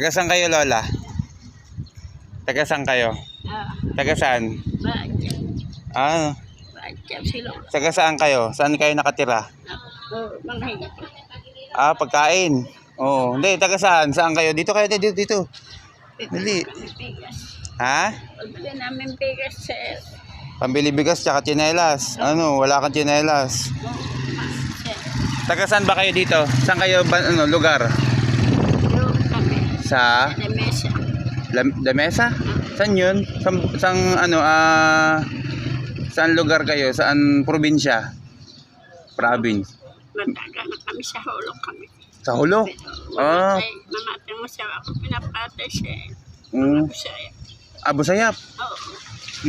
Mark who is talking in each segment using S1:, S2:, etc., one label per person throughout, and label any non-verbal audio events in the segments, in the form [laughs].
S1: Taga saan kayo, Lola? Taga saan kayo?
S2: Ah,
S1: Taga saan?
S2: bakit?
S1: Ah,
S2: Bakit sila?
S1: taga saan kayo? Saan kayo nakatira?
S2: Oh, mga higit.
S1: Ah, pagkain. Oo. hindi, taga saan? Saan kayo? Dito kayo, dito, dito. Dali. Ha?
S2: Pagbili namin bigas sa
S1: Pambili bigas tsaka tsinelas. Ano, wala kang tsinelas. Taga saan ba kayo dito? Saan kayo, ba, ano, lugar? Sa
S2: Sa mesa.
S1: La, La Mesa? Saan yun? Saan, saan ano, ah, saan lugar kayo? Saan probinsya? Province.
S2: Mataga na kami sa hulog kami.
S1: Sa Hulo? Ah.
S2: Mamatay, mo sa ako. Pinapatay siya.
S1: Mm.
S2: Siya.
S1: Abo Sayap.
S2: Oo.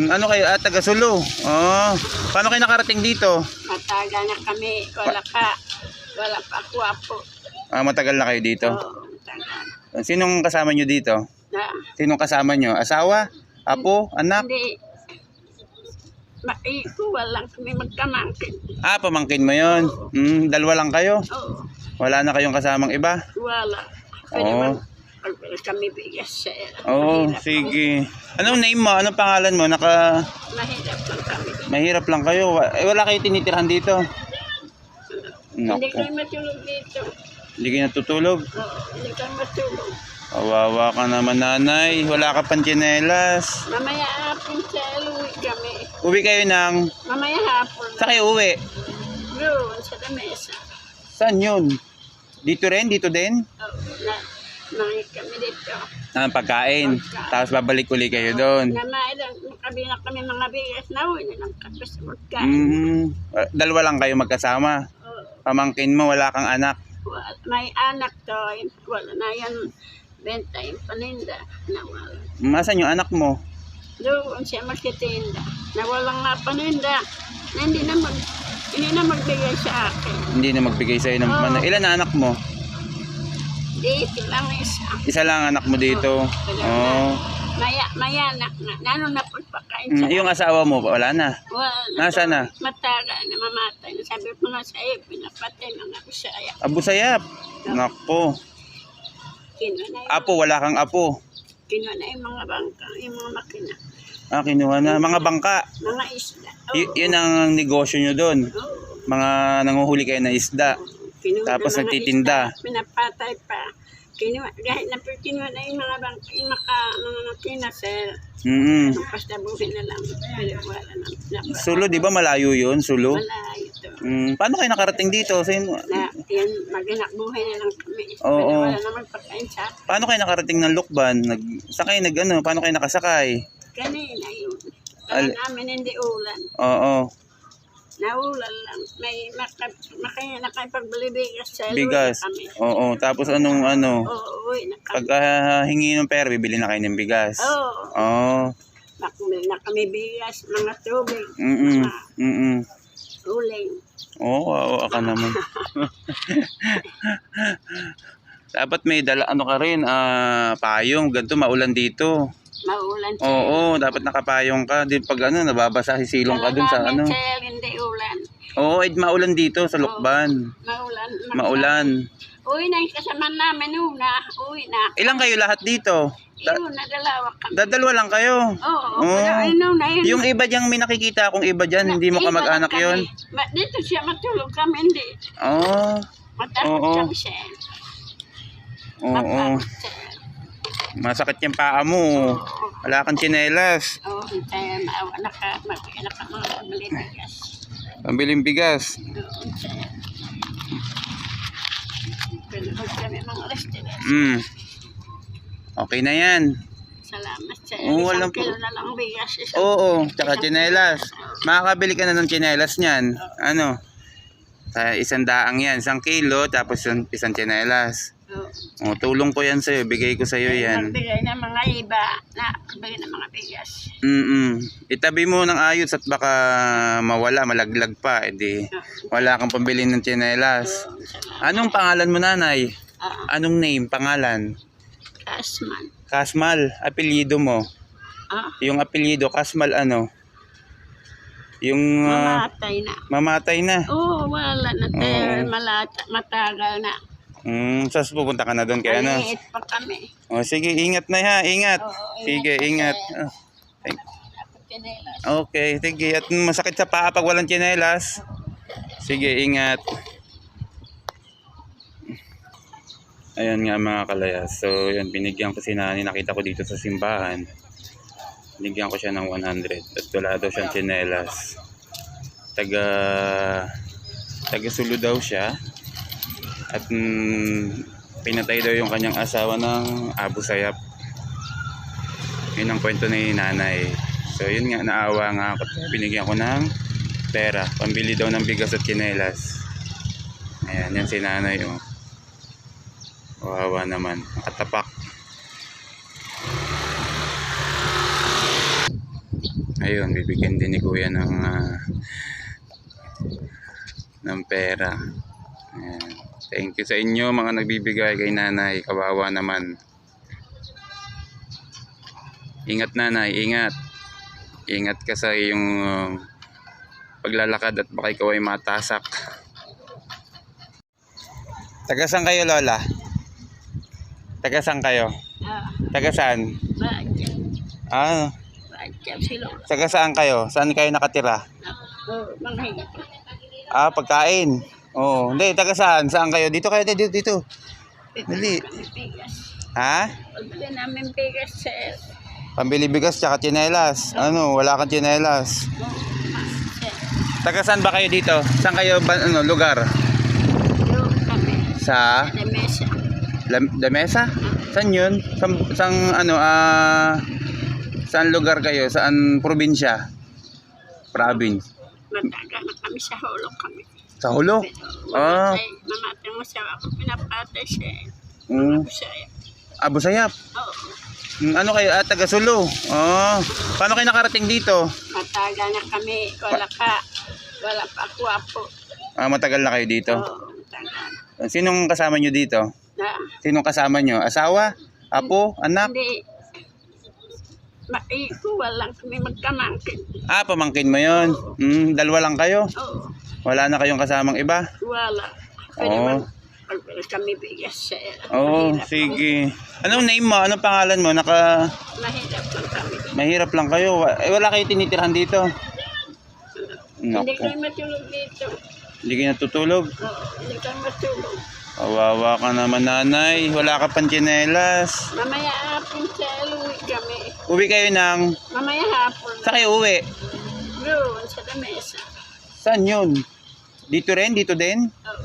S1: Ano kayo? Ah, taga Sulu. Oh. Paano kayo nakarating dito?
S2: Mataga na kami. Wala pa. Wala pa ako
S1: Ah, matagal na kayo dito.
S2: Oo. Mataga.
S1: Sinong kasama nyo dito?
S2: Na.
S1: Sinong kasama nyo? Asawa? Apo? Anak?
S2: Hindi. Maikuha lang kami magkamangkin.
S1: Ah, pamangkin mo yon. Mm, dalawa lang kayo.
S2: Oo.
S1: Wala na kayong kasamang iba.
S2: Wala. Pwede
S1: Oo.
S2: man pag kami bigas sa
S1: Oo,
S2: mahirap
S1: sige. Anong name mo? Anong pangalan mo? Naka...
S2: lang- Mahirap lang kami.
S1: Mahirap lang kayo. Wa- Eh, wala kayo tinitirhan dito.
S2: Hindi
S1: Naku.
S2: kayo matulog dito.
S1: Hindi kayo natutulog.
S2: Oo, hindi kayo matulog.
S1: Kawawa ka naman nanay. Wala ka pang tsinelas.
S2: Mamaya hapon sa uwi kami.
S1: Uwi kayo ng...
S2: Mamaya hapon.
S1: Saan kayo uwi?
S2: Doon sa lamesa.
S1: Saan yun? Dito rin? Dito din?
S2: Oo, na, kami dito.
S1: Ah, pagkain. Tapos babalik uli kayo doon.
S2: Namailan, makabila kami mga bigas na uwi na lang kami sa magkain.
S1: Mm, dalawa lang kayo magkasama.
S2: Oo.
S1: Pamangkin mo, wala kang anak.
S2: May anak to, wala na yan, benta yung paninda, nawala.
S1: Masan yung anak mo?
S2: Doon siya magtitinda, nawala nga paninda, na hindi na, mag, hindi na magbigay sa akin.
S1: Hindi na magbigay sa'yo ng...
S2: Oo.
S1: Ilan na anak mo?
S2: Dito lang isa.
S1: Isa lang anak mo dito. Oh.
S2: Maya, maya anak na, nano na pagpakain
S1: Mm,
S2: sa
S1: yung asawa mo, wala na.
S2: Wala
S1: Nasaan na?
S2: Mataga na mamatay. Sabi ko nga sa iyo, pinapatay mga usaya.
S1: Abu Sayap. Nako.
S2: Kinuha na yung,
S1: Apo, wala kang apo.
S2: kinuha na yung mga bangka, yung mga makina,
S1: Ah, kinuha na. Mga bangka.
S2: mga isda. Oo.
S1: Y- yun ang negosyo nyo doon.
S2: Oo.
S1: Mga nanguhuli kayo ng isda.
S2: Kinuha
S1: Tapos
S2: na mga
S1: nagtitinda.
S2: isda, Pinapatay pa. Kinuha, kahit na pero kinuha na yung mga bangka, yung maka, mga makina, sir.
S1: Mm
S2: Tapos nabuhin na lang. Pinawala na. na
S1: Sulo, di ba malayo yun? Sulo?
S2: Malayo to.
S1: Mm, paano kayo nakarating dito? Sino,
S2: Na, yan, maginakbuhay na lang kami.
S1: Oo.
S2: Wala naman pagkain sa
S1: paano kayo nakarating ng Lukban? Nag, saan kayo nag, ano, paano kayo nakasakay?
S2: kanina yun. Kaya
S1: Al-
S2: namin hindi ulan.
S1: Oo.
S2: Naulan lang. May maka, maka, nakapagbili bigas sa
S1: Bigas.
S2: kami.
S1: Oo. Tapos anong, ano,
S2: Oo, uwi na kami.
S1: pag ah, hingi ng pera, bibili na kayo ng bigas.
S2: Oo.
S1: Oo.
S2: Nakumili na kami bigas, mga tubig,
S1: Mm-mm.
S2: mga
S1: Mm-mm.
S2: uling.
S1: Oo, oo, ka naman. [laughs] Dapat may dala, ano ka rin, ah, payong, ganito, maulan dito.
S2: Maulan siya.
S1: Oo, dapat nakapayong ka. Di pag ano, nababasa, sisilong ka dun sa ano.
S2: Siya.
S1: Oo, eh, maulan dito sa Lukban.
S2: Maulan.
S1: Maulan.
S2: Uwi na yung kasama namin una. Uwi na.
S1: Ilang kayo lahat dito? Da-
S2: Yun, nadalawa kami.
S1: dadalwa lang kayo.
S2: Oo,
S1: Oo.
S2: pero ano na yun.
S1: Yung iba diyang may nakikita akong iba dyan, hindi mo
S2: Iba
S1: kamag-anak
S2: lang
S1: yun.
S2: kami. Ma- Dito siya matulog kami, hindi.
S1: Oo.
S2: Matakot
S1: Oo.
S2: kami siya.
S1: Oo.
S2: Matakot siya.
S1: Masakit yung paa mo. Wala kang tsinelas.
S2: Oo, maawa na ka, mag- naka mga malibigas.
S1: Pambiling bigas. Mm. Okay na yan.
S2: Salamat sa
S1: Oo,
S2: isang
S1: walang
S2: kilo na lang bigas. Isang
S1: Oo, tsaka tsinelas. Makakabili ka na ng tsinelas niyan. Ano? Sa isang daang yan. Isang kilo, tapos isang.
S2: Oo.
S1: O, tulong ko yan sa'yo. Bigay ko sa'yo yan.
S2: Magbigay ng mga iba na magbigay ng mga bigas.
S1: Mm Itabi mo ng ayos at baka mawala, malaglag pa. E di, wala kang pambili ng tsinelas. Anong pangalan mo nanay?
S2: Ah,
S1: Anong name, pangalan?
S2: Kasman.
S1: Kasmal, apelyido mo.
S2: Ah,
S1: Yung apelyido, Kasmal ano? Yung ah,
S2: mamatay na.
S1: mamatay na.
S2: Oo, wala na. Tayo, malata, matagal na.
S1: Mm, sas pupunta ka na doon kaya ano?
S2: Maliit pa kami.
S1: O sige, ingat na ha, ingat.
S2: Oo,
S1: Sige, ingat. Oh, thank-
S2: Ako tinelas.
S1: Okay, sige. At masakit sa paa pag walang tsinelas. Sige, ingat. Ayan nga mga kalayas. So, yun, binigyan ko si nani. Nakita ko dito sa simbahan. Binigyan ko siya ng 100. At wala daw siyang tsinelas. Taga... Taga Sulu daw siya. At mm, pinatay daw yung kanyang asawa ng Abu Sayyaf. Yun ang kwento ni nanay. So yun nga, naawa nga ako. Binigyan ko ng pera. Pambili daw ng bigas at kinelas. Ayan, yan si nanay. Oh. Wawa naman. Nakatapak. Ayun, bibigyan din ni kuya ng ah, ng pera. Ayan. Thank you sa inyo mga nagbibigay kay nanay. Kawawa naman. Ingat nanay, ingat. Ingat ka sa iyong uh, paglalakad at baka ikaw ay matasak. Taga saan kayo, Lola? Taga saan kayo?
S2: Ah,
S1: Taga saan? Ah,
S2: Bagyan sila.
S1: taga saan kayo? Saan kayo nakatira? Ah, pagkain. Oo, hindi, taga saan? Saan kayo? Dito kayo, dito, dito. Dali.
S2: Bigas.
S1: Ha?
S2: Pagbi namin bigas sa
S1: Pambili bigas tsaka tsinelas. Ano, wala kang tsinelas. Taga saan ba kayo dito? Saan kayo ba, ano, lugar?
S2: doon kami.
S1: Sa
S2: Sa mesa.
S1: La, La Mesa? Saan yun? Saan, saan ano, ah, saan lugar kayo? Saan probinsya? Province.
S2: Mataga na kami sa hulog kami.
S1: Sa Hulo? Ah.
S2: Mamatay, mamatay mo siya ako. Pinapatay siya.
S1: Mm.
S2: Siya.
S1: Abu Sayyaf.
S2: Oo.
S1: Mm, ano kayo? Ah, taga Sulu. Oh. Paano kayo nakarating dito?
S2: Mataga na kami. Wala ka. Wala pa ako apo.
S1: Ah, matagal na kayo dito.
S2: Oo. Mataga.
S1: Sinong kasama nyo dito?
S2: Na,
S1: Sinong kasama nyo? Asawa? Apo? Anak?
S2: hindi. Maikuwal lang kami magkamangkin.
S1: Ah, pamangkin mo yun. Mm, dalawa lang kayo.
S2: Oo.
S1: Wala na kayong kasamang iba.
S2: Wala. Pwede
S1: Oo.
S2: man. Pag kami bigas siya.
S1: Oo,
S2: Mahirap
S1: sige. Anong name mo? Anong pangalan mo? Naka...
S2: lang- Mahirap lang kami.
S1: Mahirap lang kayo. Wa- Eh, wala kayo tinitirhan dito.
S2: Hindi
S1: Naku.
S2: kami matulog dito.
S1: Hindi kayo natutulog.
S2: Oo. Hindi kami matulog.
S1: Kawawa ka naman nanay. Wala ka pang tsinelas.
S2: Mamaya hapon sa uwi kami.
S1: Uwi kayo ng...
S2: Mamaya hapon.
S1: Saan kayo uwi?
S2: Doon sa lamesa.
S1: Saan yun? Dito rin? Dito din?
S2: Oo.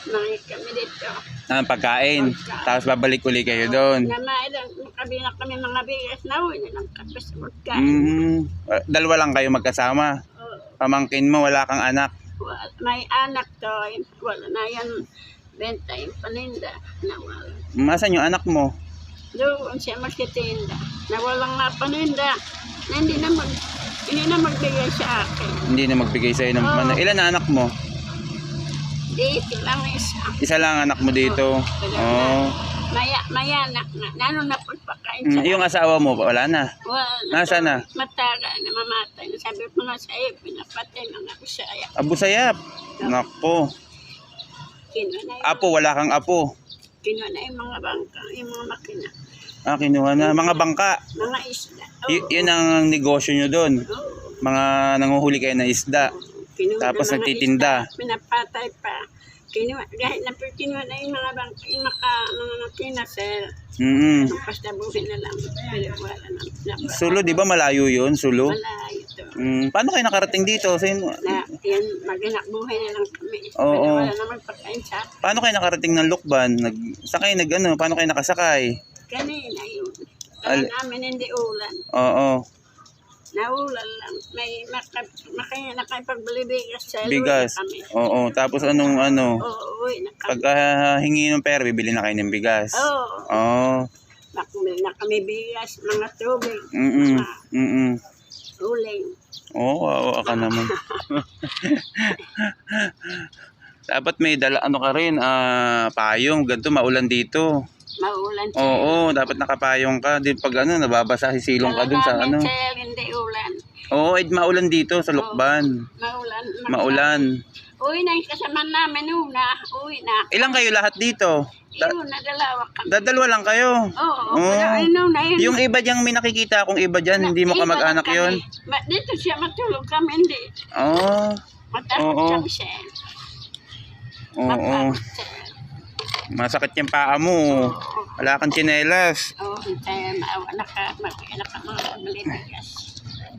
S2: Nangit kami dito.
S1: Ah, pagkain. Tapos babalik uli kayo doon.
S2: Namailang kabilang kami mga bigas na uwi na lang kami sa pagkain.
S1: Mm, dalawa lang kayo magkasama.
S2: Oo.
S1: Pamangkin mo, wala kang anak.
S2: May anak to. Wala na yan. Benta yung paninda. Nawala.
S1: Masan yung anak mo?
S2: Doon siya magtitinda. Nawalang nga paninda. Na hindi na mag, hindi na magbigay sa akin.
S1: Hindi na magbigay sa'yo ng
S2: Oo.
S1: Ilan na anak mo?
S2: Dito lang isa.
S1: Isa lang anak mo dito. Oh.
S2: Maya, maya anak na. Nano na pagpakain
S1: Mm, yung asawa mo, wala na.
S2: Wala.
S1: Nasaan na?
S2: Mataga na mamatay. Sabi ko nga sa iyo, pinapatay mga kusaya.
S1: Abu Sayap. Nako.
S2: Kinuha na yung,
S1: Apo, wala kang apo.
S2: Kinuha na yung mga bangka, yung mga makina.
S1: Ah, kinuha na. Mga bangka.
S2: Mga isda. Oo.
S1: Y- yun ang negosyo nyo doon.
S2: Oo.
S1: Mga nanguhuli kayo ng isda.
S2: Kinuha
S1: Tapos
S2: mga
S1: nagtitinda.
S2: isda, Pinapatay pa. Kinuha, kahit na kinuha na yung mga bangka, yung maka, mga makina, sir.
S1: Mm
S2: Tapos nabuhin na lang. Pero wala na. na
S1: Sulo, di ba malayo yun? Sulo?
S2: Wala ito.
S1: Mm, paano kayo nakarating dito? Sino,
S2: Na, yan, maganak buhay na lang kami.
S1: Oo.
S2: Wala na magpakain sa akin.
S1: paano kayo nakarating ng Lukban? Nag, saan kayo nag, ano, paano kayo nakasakay?
S2: Kanina yun. Kaya
S1: Al-
S2: namin hindi ulan.
S1: Oo.
S2: Naulan lang. May maka, maka, nakipagbilibigas sa
S1: Bigas.
S2: kami.
S1: Oo. Tapos anong, ano,
S2: Oo, uwi na kami.
S1: pag ah, hingi ng pera, bibili na kayo ng bigas.
S2: Oo.
S1: Oo.
S2: Nakumil na kami bigas, mga tubig,
S1: Mm-mm.
S2: mga
S1: Mm-mm.
S2: uling.
S1: Oo, wow, ka naman. [laughs] Dapat may dala, ano ka rin, ah, payong, ganito, maulan dito.
S2: Maulan siya.
S1: Oo, dapat nakapayong ka. Di pag ano, nababasa, sisilong ka dun sa ano.
S2: sir, hindi ulan.
S1: Oo, eh, maulan dito sa Lukban.
S2: Maulan.
S1: Maulan.
S2: Uwi na yung kasama namin una. Uwi na.
S1: Ilang kayo lahat dito? Da-
S2: Yun, nadalawa kami.
S1: dadalwa lang kayo.
S2: Oo,
S1: Oo.
S2: pero yun na yun.
S1: Yung iba diyang may nakikita akong iba dyan, hindi mo kamag-anak yun.
S2: Ma- Dito siya matulog kami, hindi.
S1: Oo.
S2: Matakot
S1: Oo.
S2: kami siya.
S1: Oo.
S2: Matakot siya.
S1: Masakit yung paa mo. Wala kang tsinelas.
S2: Oo, tayo maawa na ka, mag-anak ka mga pagmalibigas.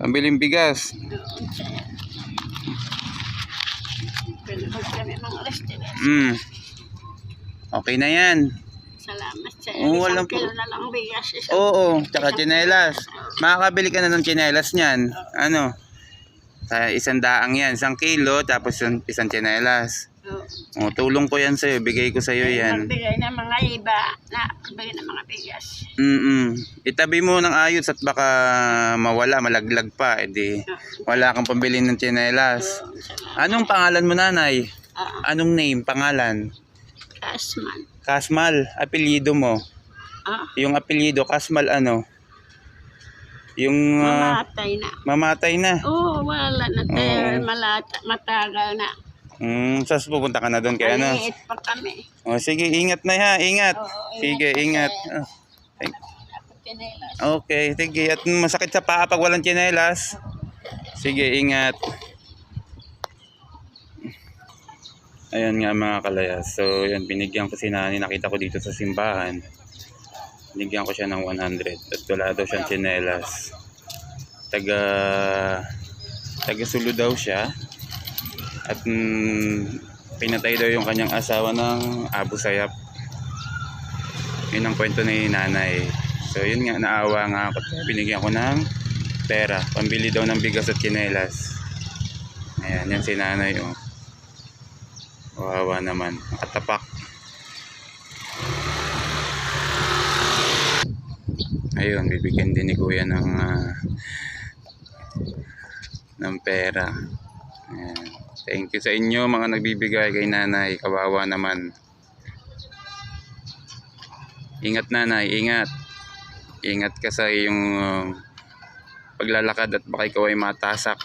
S1: Pambiling bigas. Mm. Okay na yan.
S2: Salamat sa
S1: Oo,
S2: isang
S1: walang
S2: kilo na lang bigas. Isang
S1: Oo, tsaka tsinelas. Makakabili ka na ng tsinelas niyan. Ano? Sa isang daang yan. Isang kilo, tapos isang, isang tsinelas. O, tulong ko yan sa'yo. Bigay ko sa'yo yan.
S2: Magbigay ng mga iba na magbigay ng mga bigas.
S1: Mm-mm. Itabi mo ng ayos at baka mawala, malaglag pa. Eh di, wala kang pambili ng tsinelas. Anong pangalan mo, nanay?
S2: Ah,
S1: Anong name, pangalan?
S2: Kasman.
S1: Kasmal, apelyido mo.
S2: Ah,
S1: Yung apelyido, Kasmal ano? Yung ah,
S2: mamatay na.
S1: mamatay na.
S2: Oo, wala na tayo.
S1: Oo.
S2: Malata, matagal na.
S1: Hmm, sas pupunta ka na doon kay ano?
S2: Maliit pa kami.
S1: O sige, ingat na ha, ingat.
S2: Oo,
S1: Sige, ingat. Ah, thank-
S2: Ako tinelas.
S1: Okay, sige. At masakit sa paa pag walang tsinelas. Sige, ingat. Ayan nga mga kalayas. So, yan, binigyan ko si nani. Nakita ko dito sa simbahan. Binigyan ko siya ng 100. At wala daw siyang tsinelas. Taga... Taga Sulu daw siya. At mm, pinatay daw yung kanyang asawa ng Abu Sayyaf. Yun ang kwento ni nanay. So yun nga, naawa nga ako. Binigyan ko ng pera. Pambili daw ng bigas at kinelas. Ayan, yan si nanay. Oh. Wawa naman. Nakatapak. Ayun, bibigyan din ni kuya ng ah, ng pera. Ayan. Thank you sa inyo mga nagbibigay kay nanay. Kawawa naman. Ingat nanay, ingat. Ingat ka sa iyong uh, paglalakad at baka ikaw ay matasak.